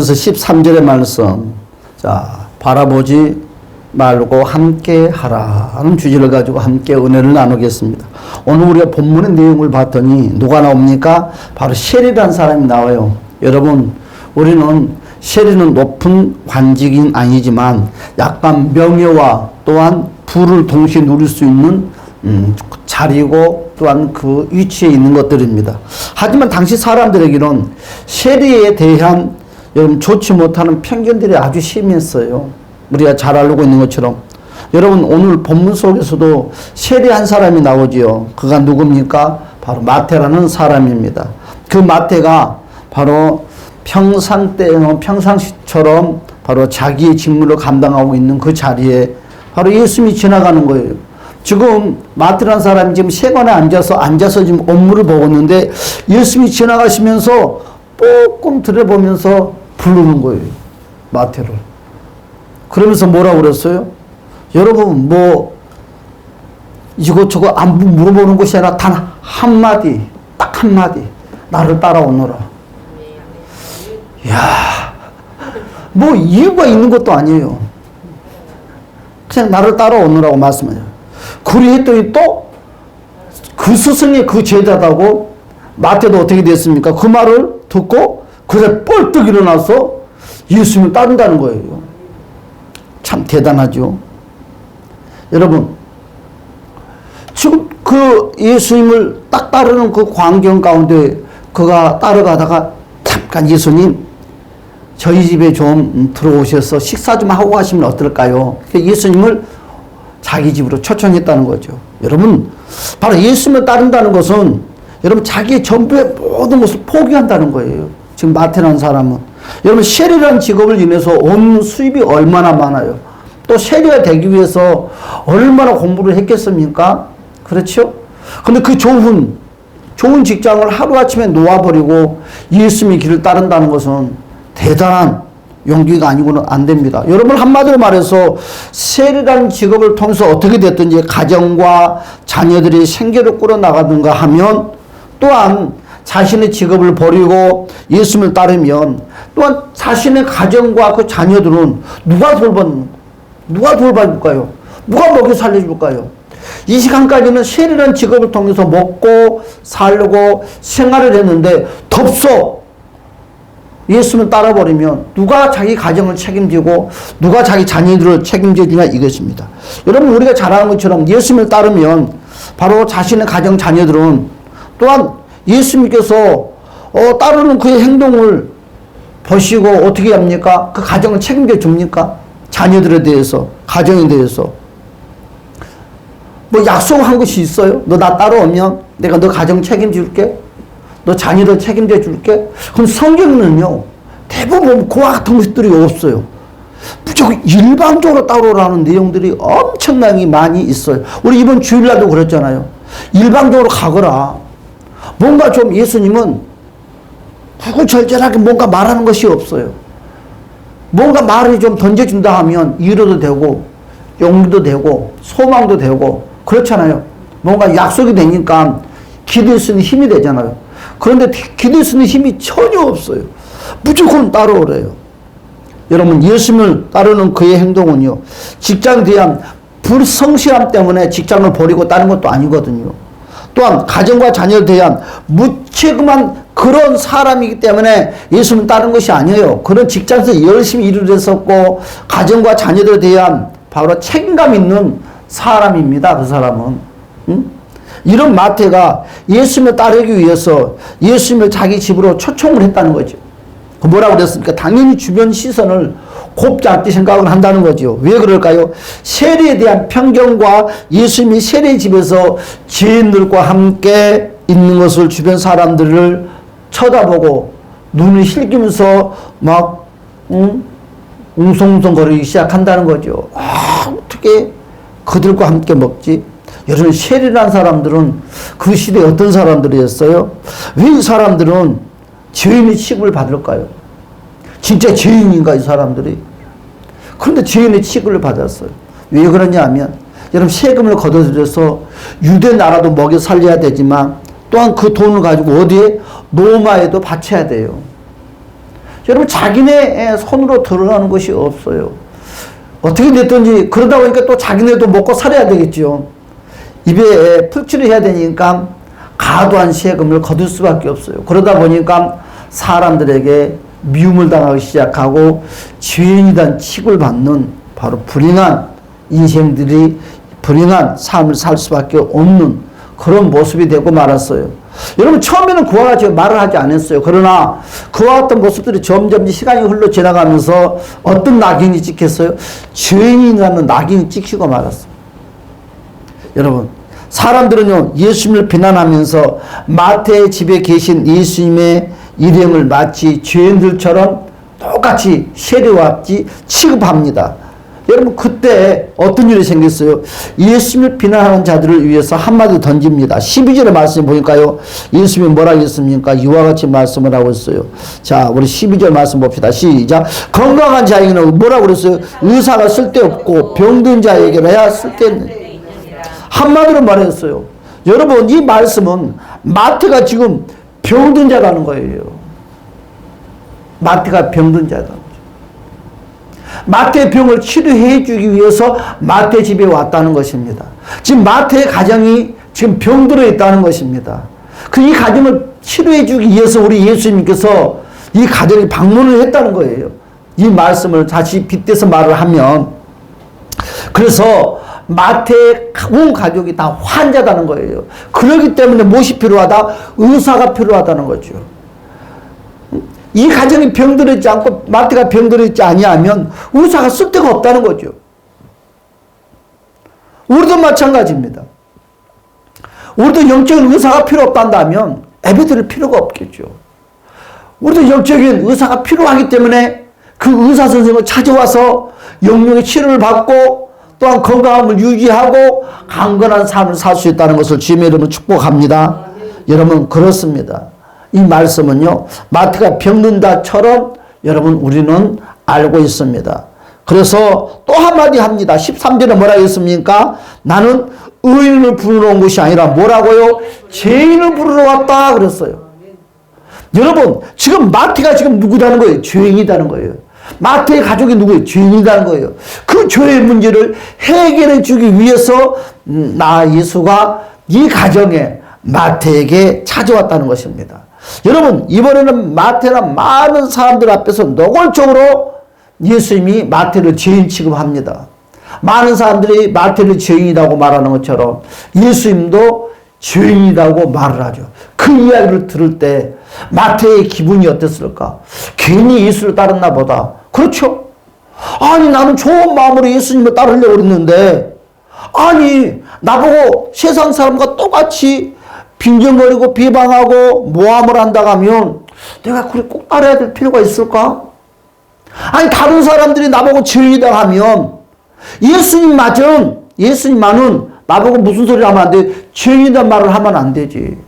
그래서 13절의 말씀. 자, 바라보지 말고 함께 하라는 주제를 가지고 함께 은혜를 나누겠습니다. 오늘 우리가 본문의 내용을 봤더니 누가 나옵니까? 바로 셰리라는 사람이 나와요. 여러분, 우리는 셰리는 높은 관직인 아니지만 약간 명예와 또한 부를 동시에 누릴 수 있는 음, 자리고 또한 그 위치에 있는 것들입니다. 하지만 당시 사람들에게는 셰리에 대한 여러분 좋지 못하는 편견들이 아주 심했어요. 우리가 잘 알고 있는 것처럼 여러분 오늘 본문 속에서도 셰리 한 사람이 나오지요. 그가 누굽니까? 바로 마태라는 사람입니다. 그 마태가 바로 평상 때 평상시처럼 바로 자기의 직무를 감당하고 있는 그 자리에 바로 예수님이 지나가는 거예요. 지금 마트라는 사람이 지금 세관에 앉아서 앉아서 지금 업무를 보고 있는데 예수님이 지나가시면서 조금 들여보면서 부르는 거예요. 마태를. 그러면서 뭐라고 그랬어요? 여러분 뭐 이것저것 안 물어보는 것이 아니라 단 한마디 딱 한마디 나를 따라오너라. 야, 뭐 이유가 있는 것도 아니에요. 그냥 나를 따라오느라고 말씀해요. 그리했더니 또 그 스승이 그 제자다고 마태도 어떻게 됐습니까? 그 말을 듣고 그래 뻘떡 일어나서 예수님을 따른다는 거예요. 참 대단하죠. 여러분, 지금 그 예수님을 딱 따르는 그 광경 가운데 그가 따라가다가 잠깐 예수님 저희 집에 좀 들어오셔서 식사 좀 하고 가시면 어떨까요? 예수님을 자기 집으로 초청했다는 거죠. 여러분, 바로 예수님을 따른다는 것은 여러분 자기의 전부의 모든 것을 포기한다는 거예요. 지금 마태라는 사람은. 여러분, 셰리라는 직업을 인해서 온 수입이 얼마나 많아요. 또 셰리가 되기 위해서 얼마나 공부를 했겠습니까? 그렇죠? 근데 그 좋은, 좋은 직장을 하루아침에 놓아버리고 예수님의 길을 따른다는 것은 대단한 용기가 아니고는 안 됩니다. 여러분 한마디로 말해서 세리라는 직업을 통해서 어떻게 됐든지 가정과 자녀들이 생계를 꾸려나가든가 하면 또한 자신의 직업을 버리고 예수님을 따르면 또한 자신의 가정과 그 자녀들은 누가 돌봐 누가 돌봐줄까요? 누가 먹여 살려줄까요? 이 시간까지는 셰리라는 직업을 통해서 먹고 살고 생활을 했는데 덥석 예수를 따라버리면 누가 자기 가정을 책임지고 누가 자기 자녀들을 책임져 주냐 이것입니다. 여러분 우리가 잘 아는 것처럼 예수님을 따르면 바로 자신의 가정 자녀들은 또한 예수님께서 어, 따르는 그의 행동을 보시고 어떻게 합니까? 그 가정을 책임져 줍니까? 자녀들에 대해서 가정에 대해서 뭐 약속한 것이 있어요? 너 나 따라오면 내가 너 가정 책임질게. 너 자녀들 책임져 줄게. 그럼 성경은요, 대부분 그와 같은 것들이 없어요. 무조건 일방적으로 따라오라는 내용들이 엄청나게 많이 있어요. 우리 이번 주일날도 그랬잖아요. 일방적으로 가거라. 뭔가 좀 예수님은 구구절절하게 뭔가 말하는 것이 없어요. 뭔가 말을 좀 던져준다 하면 위로도 되고, 용기도 되고, 소망도 되고, 그렇잖아요. 뭔가 약속이 되니까 기도할 수 있는 힘이 되잖아요. 그런데 기도할 수 있는 힘이 전혀 없어요. 무조건 따라오래요. 여러분, 예수님을 따르는 그의 행동은요, 직장에 대한 불성실함 때문에 직장을 버리고 다른 것도 아니거든요. 또한 가정과 자녀에 대한 무책임한 그런 사람이기 때문에 예수님 따른 것이 아니에요. 그런 직장에서 열심히 일을 했었고, 가정과 자녀들에 대한 바로 책임감 있는 사람입니다. 그 사람은. 응? 이런 마태가 예수님을 따르기 위해서 예수님을 자기 집으로 초청을 했다는 거죠. 그 뭐라고 그랬습니까? 당연히 주변 시선을 곱지 않게 생각을 한다는 거죠. 왜 그럴까요? 세례에 대한 편견과 예수님이 세례 집에서 죄인들과 함께 있는 것을 주변 사람들을 쳐다보고 눈을 힐기면서 막 응? 웅성웅성거리기 시작한다는 거죠. 아, 어떻게 그들과 함께 먹지? 여러분 셰리라는 사람들은 그 시대에 어떤 사람들이었어요? 왜 이 사람들은 죄인의 취급을 받을까요? 진짜 죄인인가 이 사람들이? 그런데 죄인의 취급을 받았어요. 왜 그러냐 하면 여러분 세금을 걷어들여서 유대 나라도 먹여 살려야 되지만 또한 그 돈을 가지고 어디에 로마에도 바쳐야 돼요. 여러분 자기네 손으로 들어가는 것이 없어요. 어떻게 됐든지 그러다 보니까 또 자기네도 먹고 살아야 되겠죠. 입에 풀칠을 해야 되니까 과도한 세금을 거둘 수밖에 없어요. 그러다 보니까 사람들에게 미움을 당하기 시작하고 죄인이란 취급을 받는 바로 불행한 인생들이 불행한 삶을 살 수밖에 없는 그런 모습이 되고 말았어요. 여러분 처음에는 그와 같이 말을 하지 않았어요. 그러나 그와 같은 모습들이 점점 시간이 흘러 지나가면서 어떤 낙인이 찍혔어요? 죄인이라는 낙인이 찍히고 말았어요. 여러분 사람들은요 예수님을 비난하면서 마태의 집에 계신 예수님의 일행을 마치 죄인들처럼 똑같이 세례와지 취급합니다. 여러분 그때 어떤 일이 생겼어요? 예수님을 비난하는 자들을 위해서 한마디 던집니다. 12절의 말씀 보니까요. 예수님이 뭐라 했습니까? 이와 같이 말씀을 하고 있어요. 자, 우리 12절 말씀 봅시다. 시작. 건강한 자에게는 뭐라고 그랬어요? 의사가 쓸데없고 병든 자에게는 쓸데있는 한마디로 말했어요. 여러분 이 말씀은 마태가 지금 병든 자라는 거예요. 마태가 병든 자다. 마태의 병을 치료해 주기 위해서 마태 집에 왔다는 것입니다. 지금 마태의 가정이 지금 병들어 있다는 것입니다. 그 이 가정을 치료해 주기 위해서 우리 예수님께서 이 가정에 방문을 했다는 거예요. 이 말씀을 다시 빗대서 말을 하면 그래서 마태의 온 가족이 다 환자다는 거예요. 그러기 때문에 무엇이 필요하다? 의사가 필요하다는 거죠. 이 가정이 병들었지 않고 마태가 병들었지 아니하면 의사가 쓸 데가 없다는 거죠. 우리도 마찬가지입니다. 우리도 영적인 의사가 필요 없단다면 애비 들을 필요가 없겠죠. 우리도 영적인 의사가 필요하기 때문에 그 의사 선생을 찾아와서 영역의 치료를 받고 또한 건강함을 유지하고 강건한 삶을 살 수 있다는 것을 주님의 이름으로 축복합니다. 여러분 그렇습니다. 이 말씀은요 마태가 병든다처럼 여러분 우리는 알고 있습니다. 그래서 또 한마디 합니다. 13절에 뭐라 했습니까? 나는 의인을 부르러 온 것이 아니라 뭐라고요? 죄인을 부르러 왔다 그랬어요. 여러분 지금 마태가 지금 누구다는 거예요? 죄인이다는 거예요. 마태의 가족이 누구예요? 죄인이라는 거예요. 그 죄의 문제를 해결해 주기 위해서 음, 나 예수가 이 가정에 마태에게 찾아왔다는 것입니다. 여러분 이번에는 마태는 많은 사람들 앞에서 노골적으로 예수님이 마태를 죄인 취급합니다. 많은 사람들이 마태를 죄인이라고 말하는 것처럼 예수님도 죄인이라고 말을 하죠. 그 이야기를 들을 때 마태의 기분이 어땠을까? 괜히 예수를 따랐나 보다. 그렇죠? 아니 나는 좋은 마음으로 예수님을 따르려고 그랬는데 아니 나보고 세상 사람과 똑같이 빈정거리고 비방하고 모함을 한다 하면 내가 그래 꼭 따라야 될 필요가 있을까? 아니 다른 사람들이 나보고 죄인이다 하면 예수님 맞은 예수님만은 나보고 무슨 소리 하면 안 돼? 죄인이란 말을 하면 안 되지.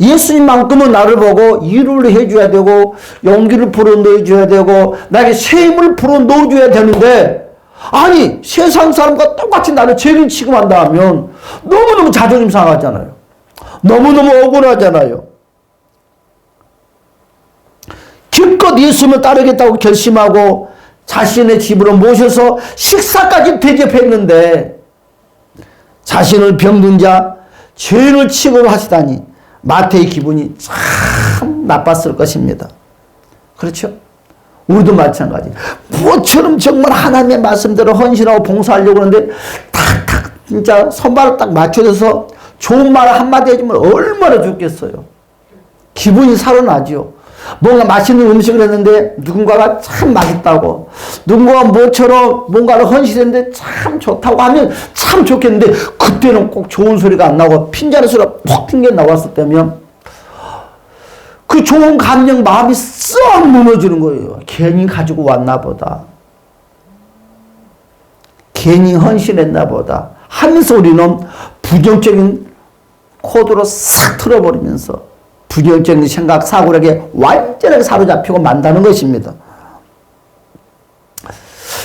예수님만큼은 나를 보고 위로를 해줘야 되고 용기를 불어넣어줘야 되고 나에게 셈을 불어넣어줘야 되는데 아니 세상 사람과 똑같이 나를 죄인 취급한다 하면 너무너무 자존심 상하잖아요. 너무너무 억울하잖아요. 기껏 예수님을 따르겠다고 결심하고 자신의 집으로 모셔서 식사까지 대접했는데 자신을 병든 자, 죄인을 취급하시다니 마태의 기분이 참 나빴을 것입니다. 그렇죠? 우리도 마찬가지. 무엇처럼 정말 하나님의 말씀대로 헌신하고 봉사하려고 하는데 탁탁 진짜 손발을 딱 맞춰줘서 좋은 말 한마디 해주면 얼마나 좋겠어요. 기분이 살아나죠. 뭔가 맛있는 음식을 했는데 누군가가 참 맛있다고 누군가가 뭐처럼 뭔가를 헌신했는데 참 좋다고 하면 참 좋겠는데 그때는 꼭 좋은 소리가 안 나고 핀자는 소리가 퍽 튕겨 나왔을 때면 그 좋은 감정 마음이 썩 무너지는 거예요. 괜히 가지고 왔나 보다. 괜히 헌신했나 보다. 하면서 우리는 부정적인 코드로 싹 틀어버리면서 부정적인 생각, 사고력에 완전하게 사로잡히고 만다는 것입니다.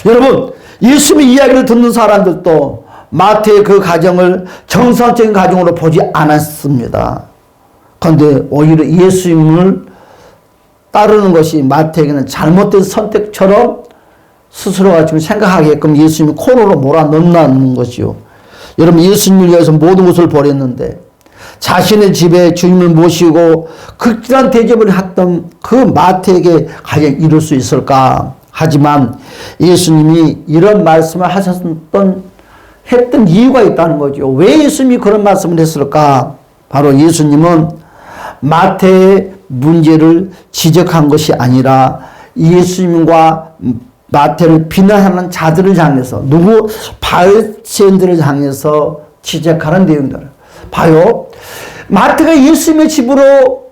여러분, 예수님의 이야기를 듣는 사람들도 마태의 그 가정을 정상적인 가정으로 보지 않았습니다. 그런데 오히려 예수님을 따르는 것이 마태에게는 잘못된 선택처럼 스스로가 지금 생각하게끔 예수님이 코너로 몰아넣는 것이요. 여러분 예수님을 위해서 모든 것을 버렸는데 자신의 집에 주님을 모시고 극진한 대접을 했던 그 마태에게 과연 이룰 수 있을까? 하지만 예수님이 이런 말씀을 하셨던 했던 이유가 있다는 거죠. 왜 예수님이 그런 말씀을 했을까? 바로 예수님은 마태의 문제를 지적한 것이 아니라 예수님과 마태를 비난하는 자들을 향해서 누구 바리새인들을 향해서 지적하는 내용들. 봐요. 마태가 예수님의 집으로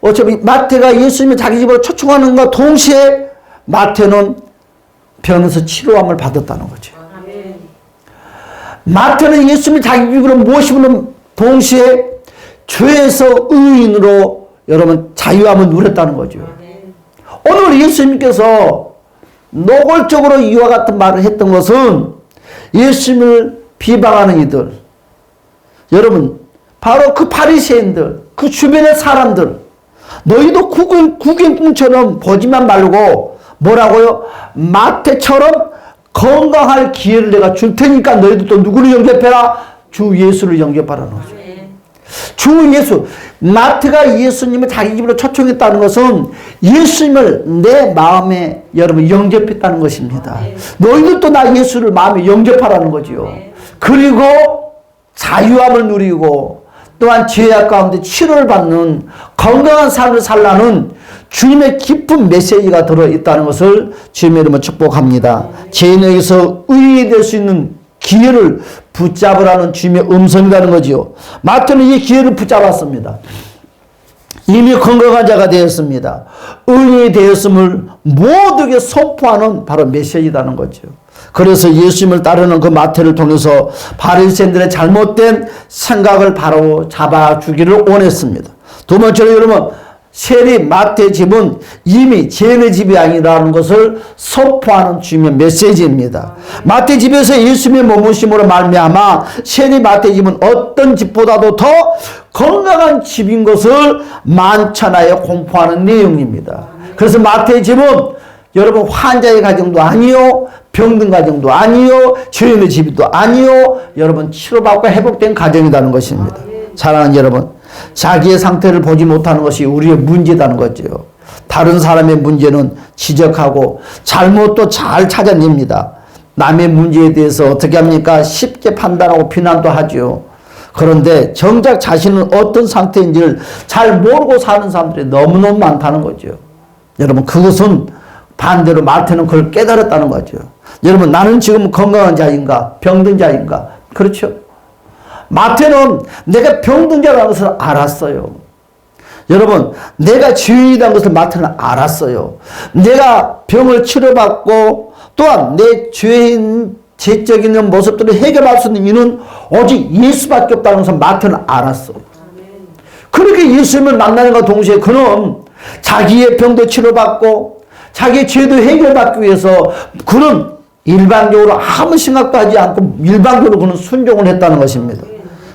어차피 마태가 예수님을 자기 집으로 초청하는과 동시에 마태는 병에서 치료함을 받았다는 거죠. 마태는 예수님을 자기 집으로 모시는 동시에 죄에서 의인으로 여러분 자유함을 누렸다는 거죠. 오늘 예수님께서 노골적으로 이와 같은 말을 했던 것은 예수님을 비방하는 이들, 여러분 바로 그 바리새인들, 그 주변의 사람들, 너희도 구경, 구경꾼처럼 보지만 말고 뭐라고요? 마태처럼 건강할 기회를 내가 줄 테니까 너희도 또 누구를 영접해라? 주 예수를 영접하라는 거죠. 주 예수. 마트가 예수님을 자기 집으로 초청했다는 것은 예수님을 내 마음에 여러분 영접했다는 것입니다. 너희도 또 나 예수를 마음에 영접하라는 거지요. 그리고 자유함을 누리고 또한 죄악 가운데 치료를 받는 건강한 삶을 살라는 주님의 깊은 메시지가 들어 있다는 것을 주님의 이름으로 축복합니다. 죄인에게서 의인이 될 수 있는 기회를 붙잡으라는 주님의 음성이라는 거지요. 마태는 이 기회를 붙잡았습니다. 이미 건강한 자가 되었습니다. 의인이 되었음을 모두에게 선포하는 바로 메시지라는 거죠. 그래서 예수님을 따르는 그 마태를 통해서 바리새인들의 잘못된 생각을 바로 잡아 주기를 원했습니다. 두 번째로 여러분 세리 마태 집은 이미 죄의 집이 아니라는 것을 선포하는 주님의 메시지입니다. 마태 집에서 예수님의 머무심으로 말미암아 세리 마태 집은 어떤 집보다도 더 건강한 집인 것을 만천하에 공포하는 내용입니다. 그래서 마태 집은 여러분 환자의 가정도 아니요 병든 가정도 아니요 죄인의 집도 아니요 여러분 치료받고 회복된 가정이라는 것입니다. 사랑하는 여러분 자기의 상태를 보지 못하는 것이 우리의 문제라는 거죠. 다른 사람의 문제는 지적하고 잘못도 잘 찾아냅니다. 남의 문제에 대해서 어떻게 합니까? 쉽게 판단하고 비난도 하죠. 그런데 정작 자신은 어떤 상태인지를 잘 모르고 사는 사람들이 너무너무 많다는 거죠. 여러분 그것은 반대로 마태는 그걸 깨달았다는 거죠. 여러분 나는 지금 건강한 자인가 병든 자인가 그렇죠. 마태는 내가 병든 자라는 것을 알았어요. 여러분, 내가 죄인이라는 것을 마태는 알았어요. 내가 병을 치료받고 또한 내 죄인 죄적인 모습들을 해결할 수 있는 이는 오직 예수밖에 없다는 것을 마태는 알았어요. 그렇게 예수님을 만나는 것 동시에 그는 자기의 병도 치료받고 자기의 죄도 해결받기 위해서 그는 일반적으로 아무 생각도 하지 않고 일반적으로 그는 순종을 했다는 것입니다.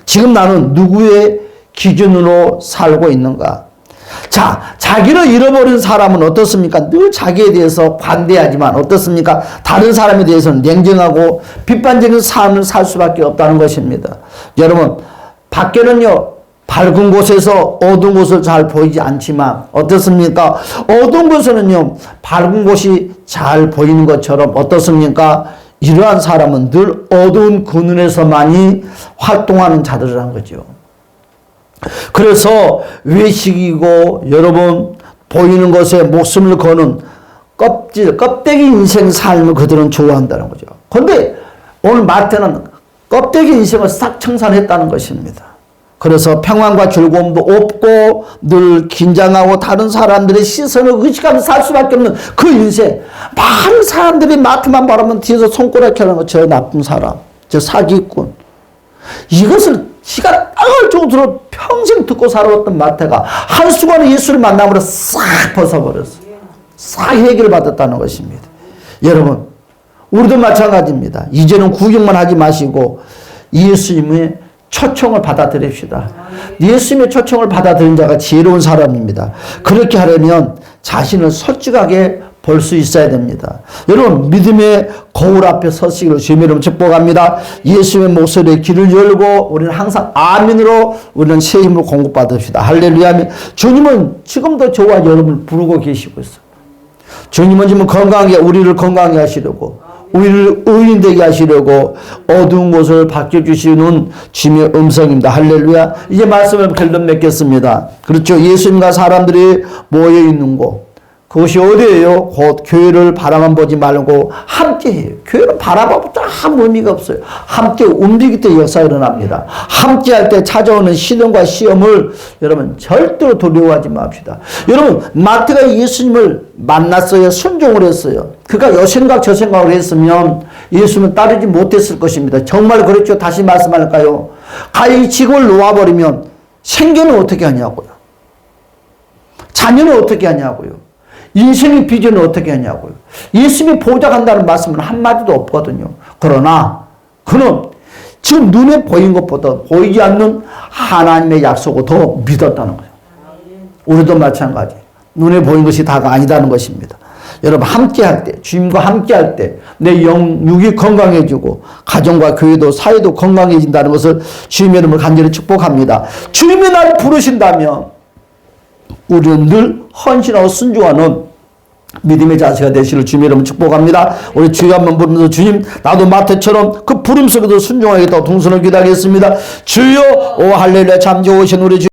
지금 나는 누구의 기준으로 살고 있는가? 자, 자기를 잃어버린 사람은 어떻습니까? 늘 자기에 대해서 관대하지만 어떻습니까? 다른 사람에 대해서는 냉정하고 비판적인 삶을 살 수밖에 없다는 것입니다. 여러분, 밖에는요, 밝은 곳에서 어두운 곳을 잘 보이지 않지만 어떻습니까? 어두운 곳에는요, 밝은 곳이 잘 보이는 것처럼 어떻습니까? 이러한 사람은 늘 어두운 그 눈에서만이 활동하는 자들이란 거죠. 그래서 외식이고 여러분 보이는 것에 목숨을 거는 껍질, 껍데기 인생 삶을 그들은 좋아한다는 거죠. 근데 오늘 마태는 껍데기 인생을 싹 청산했다는 것입니다. 그래서 평안과 즐거움도 없고 늘 긴장하고 다른 사람들의 시선을 의식하며 살 수밖에 없는 그 인생. 많은 사람들이 마트만 바라면 뒤에서 손가락질 하는 거, 저 나쁜 사람, 저 사기꾼. 이것을 시간 땅을 정도로 평생 듣고 살아왔던 마태가 한순간에 예수를 만남으로 싹 벗어버렸어요. 싹 해결을 받았다는 것입니다. 여러분, 우리도 마찬가지입니다. 이제는 구경만 하지 마시고 예수님의 초청을 받아들입시다. 예수님의 초청을 받아들인 자가 지혜로운 사람입니다. 그렇게 하려면 자신을 솔직하게 볼 수 있어야 됩니다. 여러분 믿음의 거울 앞에 서시기를 주님의 이름 축복합니다. 예수의 목소리에 귀를 열고 우리는 항상 아멘으로 우리는 새 힘을 공급받읍시다. 할렐루야. 주님은 지금도 저와 여러분을 부르고 계시고 있어요. 주님은 지금 건강하게 우리를 건강하게 하시려고 우리를 의인 되게 하시려고 어두운 곳을 바뀌어주시는 주님의 음성입니다. 할렐루야. 이제 말씀을 결론 맺겠습니다. 그렇죠. 예수님과 사람들이 모여 있는 곳. 그것이 어디예요? 곧 교회를 바라만 보지 말고 함께 해요. 교회를 바라봐도 아무 의미가 없어요. 함께 움직일 때 역사가 일어납니다. 함께 할 때 찾아오는 시련과 시험을 여러분 절대로 두려워하지 맙시다. 여러분 마태가 예수님을 만났어요. 순종을 했어요. 그가 요 생각 저 생각을 했으면 예수님을 따르지 못했을 것입니다. 정말 그렇죠. 다시 말씀할까요? 가히 지금을 놓아버리면 생계는 어떻게 하냐고요. 자녀는 어떻게 하냐고요. 인생의 비전은 어떻게 하냐고요. 예수님이 보장한다는 말씀은 한마디도 없거든요. 그러나 그는 지금 눈에 보인 것보다 보이지 않는 하나님의 약속을 더 믿었다는 거예요. 우리도 마찬가지. 눈에 보인 것이 다가 아니다는 것입니다. 여러분 함께 할 때, 주님과 함께 할 때, 내 영, 육이 건강해지고, 가정과 교회도, 사회도 건강해진다는 것을 주님의 이름을 간절히 축복합니다. 주님이 나를 부르신다면, 우리는 늘 헌신하고 순종하는 믿음의 자세가 되시를 주님 이름으로 축복합니다. 우리 주여 한번 부르면서 주님 나도 마태처럼 그 부름 속에도 순종하겠다고 동선을 기도하겠습니다. 주여 오 할렐루야 잠시 오신 우리 주